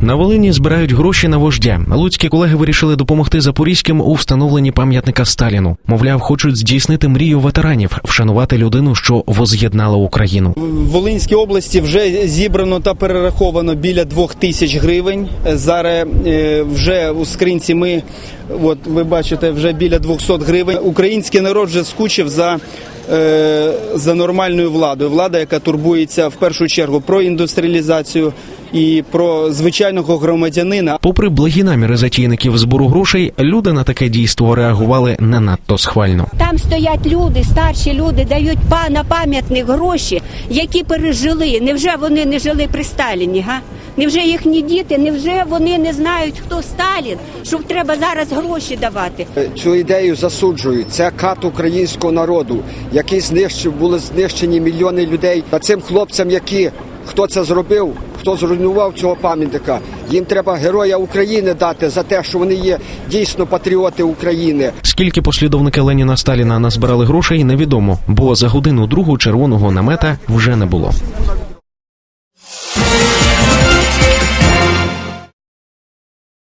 На Волині збирають гроші на вождя. Луцькі колеги вирішили допомогти запорізьким у встановленні пам'ятника Сталіну. Мовляв, хочуть здійснити мрію ветеранів, вшанувати людину, що воз'єднала Україну. В Волинській області вже зібрано та перераховано біля двох тисяч гривень. Зараз е, вже у скринці ми, от ви бачите, вже біля 200 гривень. Український народ вже скучив за. е, За нормальною владою, влада, яка турбується в першу чергу про індустріалізацію і про звичайного громадянина. Попри благі наміри затійників збору грошей, люди на таке дійство реагували не надто схвально. Там стоять люди, старші люди, дають па- на пам'ятник гроші, які пережили. Невже вони не жили при Сталіні? Га? Невже їхні діти, невже вони не знають, хто Сталін, що треба зараз гроші давати? Цю ідею засуджують. Це кат українського народу, який знищив, були знищені мільйони людей. А цим хлопцям, які хто це зробив, хто зруйнував цього пам'ятника, їм треба героя України дати за те, що вони є дійсно патріоти України. Скільки послідовники Леніна Сталіна назбирали грошей, невідомо, бо за годину другу червоного намета вже не було.